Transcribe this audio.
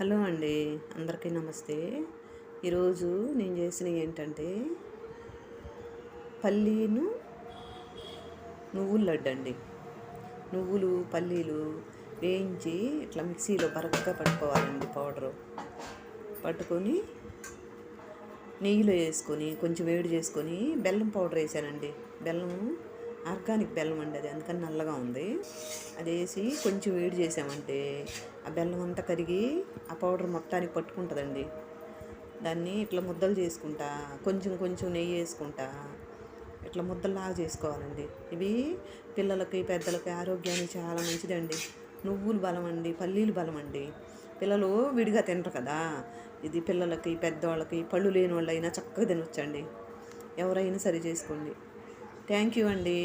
Hello అండి అందరికీ నమస్తే. ఈరోజు నేను చేసినవి ఏంటంటే పల్లీను నువ్వుల లడ్డు అండి. నువ్వులు పల్లీలు వేయించి ఇట్లా మిక్సీలో బరగ్గా పట్టుకోవాలండి పౌడరు. పట్టుకొని నెయ్యిలో వేసుకొని కొంచెం వేడి చేసుకొని బెల్లం పౌడర్ వేసానండి. బెల్లం ఆర్గానిక్ బెల్లం అండి అది అందుకని నల్లగా ఉంది. అది వేసి కొంచెం వేడి చేసామంటే ఆ బెల్లం అంతా కరిగి ఆ పౌడర్ మొత్తానికి పట్టుకుంటుందండి. దాన్ని ఇట్లా ముద్దలు చేసుకుంటా కొంచెం కొంచెం నెయ్యి వేసుకుంటా ఇట్లా ముద్దలాగా చేసుకోవాలండి. ఇవి పిల్లలకి పెద్దలకి ఆరోగ్యానికి చాలా మంచిదండి. నువ్వులు బలం అండి పల్లీలు బలం అండి. పిల్లలు విడిగా తినరు కదా. ఇది పిల్లలకి పెద్దవాళ్ళకి పళ్ళు లేని వాళ్ళైనా చక్కగా తినొచ్చండి. ఎవరైనా సరి చేసుకోండి. థ్యాంక్ యూ అండి.